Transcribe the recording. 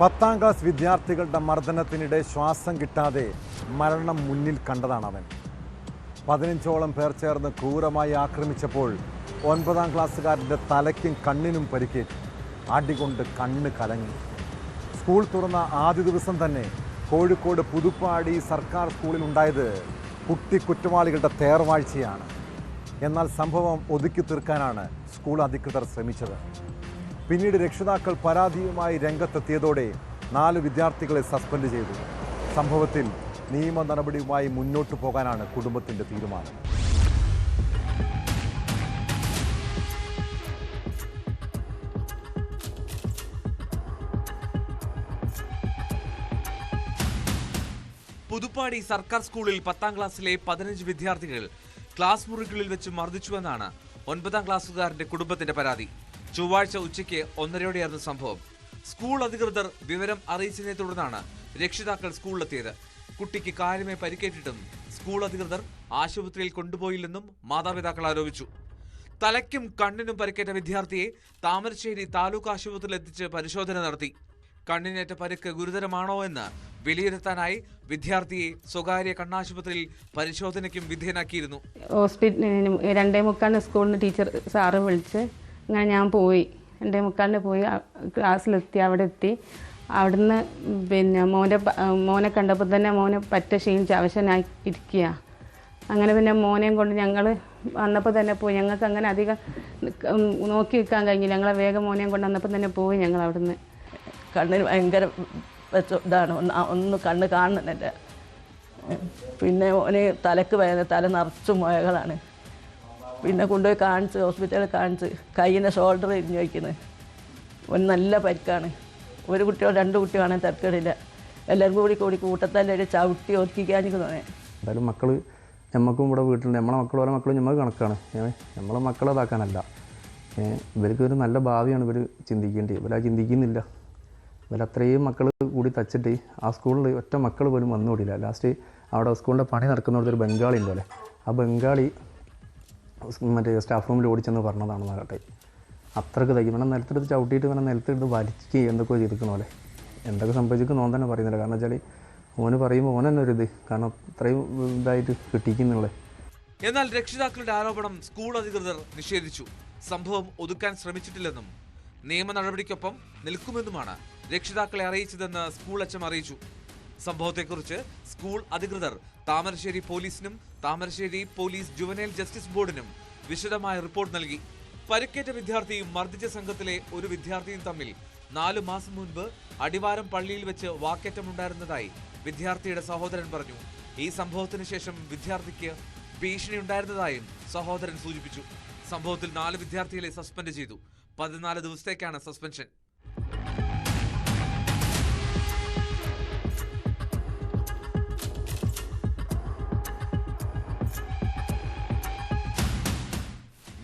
പത്താം ക്ലാസ് വിദ്യാർത്ഥികളുടെ മർദ്ദനത്തിനിടെ ശ്വാസം കിട്ടാതെ മരണം മുന്നിൽ കണ്ടതാണ് അവൻ. പതിനഞ്ചോളം പേർ ചേർന്ന് ക്രൂരമായി ആക്രമിച്ചപ്പോൾ ഒൻപതാം ക്ലാസ്സുകാരന്റെ തലയ്ക്കും കണ്ണിനും പരിക്കേറ്റു. അടികൊണ്ട് കണ്ണ് കലങ്ങി. സ്കൂൾ തുറന്ന ആദ്യ ദിവസം തന്നെ കോഴിക്കോട് പുതുപ്പാടി സർക്കാർ സ്കൂളിൽ ഉണ്ടായത് കുട്ടി കുറ്റവാളികളുടെ തേർവാഴ്ചയാണ്. എന്നാൽ സംഭവം ഒതുക്കി തീർക്കാനാണ് സ്കൂൾ അധികൃതർ ശ്രമിച്ചത്. പിന്നീട് രക്ഷിതാക്കൾ പരാതിയുമായി രംഗത്തെത്തിയതോടെ നാല് വിദ്യാർത്ഥികളെ സസ്പെൻഡ് ചെയ്തു. സംഭവത്തിൽ നിയമ നടപടിയുമായി മുന്നോട്ടു പോകാനാണ് കുടുംബത്തിന്റെ തീരുമാനം. പുതുപ്പാടി സർക്കാർ സ്കൂളിൽ പത്താം ക്ലാസ്സിലെ പതിനഞ്ച് വിദ്യാർത്ഥികൾ ക്ലാസ് മുറികളിൽ വെച്ച് മർദ്ദിച്ചുവെന്നാണ് ഒൻപതാം ക്ലാസ്സുകാരന്റെ കുടുംബത്തിന്റെ പരാതി. ചൊവ്വാഴ്ച ഉച്ചയ്ക്ക് ഒന്നരയോടെയായിരുന്നു സംഭവം. സ്കൂൾ അധികൃതർ വിവരം അറിയിച്ചതിനെ തുടർന്നാണ് രക്ഷിതാക്കൾ സ്കൂളിലെത്തിയത്. കുട്ടിക്ക് കാര്യമായി പരിക്കേറ്റിട്ടും സ്കൂൾ അധികൃതർ ആശുപത്രിയിൽ കൊണ്ടുപോയില്ലെന്നും മാതാപിതാക്കൾ ആരോപിച്ചു. തലയ്ക്കും കണ്ണിനും പരിക്കേറ്റ വിദ്യാർത്ഥിയെ താമരശ്ശേരി താലൂക്ക് ആശുപത്രിയിൽ എത്തിച്ച് പരിശോധന നടത്തി. കണ്ണിനേറ്റ പരിക്ക് ഗുരുതരമാണോ എന്ന് വിലയിരുത്താനായി വിദ്യാർത്ഥിയെ സ്വകാര്യ കണ്ണാശുപത്രിയിൽ പരിശോധനയ്ക്കും വിധേയനാക്കിയിരുന്നു. ഹോസ്പിറ്റലിന് രണ്ടേ മുക്കാൽ സ്കൂളിൽ ടീച്ചർ സാറ് വിളിച്ച് അങ്ങനെ ഞാൻ പോയി. എന്റെ മുക്കാലിന് പോയി ക്ലാസ്സിലെത്തി അവിടെ എത്തി അവിടുന്ന് പിന്നെ മോനെ മോനെ കണ്ടപ്പോൾ തന്നെ മോനെ പറ്റ ക്ഷീണിച്ച് അവശനായി ഇരിക്കുക അങ്ങനെ പിന്നെ മോനെയും കൊണ്ട് ഞങ്ങൾ വന്നപ്പോൾ തന്നെ പോയി. ഞങ്ങൾക്ക് അങ്ങനെ അധികം നോക്കി നിൽക്കാൻ കഴിഞ്ഞില്ല. ഞങ്ങളെ വേഗം മോനെയും കൊണ്ട് വന്നപ്പോൾ തന്നെ പോയി ഞങ്ങൾ അവിടുന്ന്. കണ്ണിന് ഭയങ്കര ഇതാണ്. ഒന്ന് ഒന്ന് കണ്ണ് കാണുന്നില്ല. പിന്നെ മോനെ തലക്ക് വേദന തല നിറച്ചു മുഴകളാണ്. പിന്നെ കൊണ്ടുപോയി കാണിച്ച് ഹോസ്പിറ്റലിൽ കാണിച്ച് കയ്യിന്റെ ഷോൾഡർ ഇരിഞ്ഞു വയ്ക്കുന്നത് ഒരു നല്ല പരിക്കാണ്. ഒരു കുട്ടിയോ രണ്ട് കുട്ടിയോ ആണെങ്കിൽ തിരക്കടില്ല. എല്ലാവരും കൂടി കൂടി കൂട്ടത്തല്ലൊരു ചവിട്ടി ഒതുക്കിക്കാനിക്ക് തോന്നേ എന്തായാലും മക്കൾ നമുക്കും ഇവിടെ വീട്ടിലുണ്ട്. നമ്മളെ മക്കൾ ഓരോ മക്കളും നമുക്ക് കണക്കാണ്. നമ്മളെ മക്കളെ ഇതാക്കാനല്ല. ഇവർക്ക് ഒരു നല്ല ഭാവിയാണ് ഇവർ ചിന്തിക്കേണ്ടത് ഇവരാ ചിന്തിക്കുന്നില്ല. ഇവരത്രയും മക്കൾ കൂടി തച്ചിട്ട് ആ സ്കൂളിൽ ഒറ്റ മക്കൾ പോലും വന്നുകൂടില്ല ലാസ്റ്റ് അവിടെ സ്കൂളിന്റെ പണി നടക്കുന്നിടത്ത് ഒരു ബംഗാളി ഉണ്ടല്ലേ ആ ബംഗാളി മറ്റേ സ്റ്റാഫ് റൂമിൽ ഓടിച്ചെന്ന് പറഞ്ഞതാണ് നാട്ടെ അത്രയ്ക്ക് തയ്ക്കും. വേണം നിലത്തെടുത്ത് ചവിട്ടിയിട്ട് വേണം നിലത്തെടുത്ത് വലിച്ച് എന്തൊക്കെയോ ചെയ്തിരിക്കണ പോലെ. എന്തൊക്കെ സംഭവിച്ചിരിക്കുന്നു ഓൻ തന്നെ പറയുന്നില്ല. കാരണം വെച്ചാൽ ഓന് പറയുമ്പോൾ ഓൻ തന്നെ ഒരു ഇത്. കാരണം അത്രയും ഇതായിട്ട് കിട്ടിക്കുന്നുള്ളത് എന്നാൽ രക്ഷിതാക്കളുടെ ആരോപണം സ്കൂൾ അധികൃതർ നിഷേധിച്ചു. സംഭവം ഒതുക്കാൻ ശ്രമിച്ചിട്ടില്ലെന്നും നിയമ നടപടിക്കൊപ്പം നിൽക്കുമെന്നുമാണ് രക്ഷിതാക്കളെ അറിയിച്ചതെന്ന് സ്കൂൾ അച്ഛൻ അറിയിച്ചു. സംഭവത്തെക്കുറിച്ച് സ്കൂൾ അധികൃതർ താമരശ്ശേരി പോലീസിനും താമരശ്ശേരി പോലീസ് ജുവനൈൽ ജസ്റ്റിസ് ബോർഡിനും വിശദമായ റിപ്പോർട്ട് നൽകി. പരിക്കേറ്റ വിദ്യാർത്ഥിയും മർദ്ദിച്ച സംഘത്തിലെ ഒരു വിദ്യാർത്ഥിയും തമ്മിൽ നാലു മാസം മുൻപ് അടിവാരം പള്ളിയിൽ വെച്ച് വാക്കേറ്റമുണ്ടായിരുന്നതായി വിദ്യാർത്ഥിയുടെ സഹോദരൻ പറഞ്ഞു. ഈ സംഭവത്തിന് ശേഷം വിദ്യാർത്ഥിക്ക് ഭീഷണി ഉണ്ടായിരുന്നതായും സഹോദരൻ സൂചിപ്പിച്ചു. സംഭവത്തിൽ നാല് വിദ്യാർത്ഥികളെ സസ്പെൻഡ് ചെയ്തു. പതിനാല് ദിവസത്തേക്കാണ് സസ്പെൻഷൻ.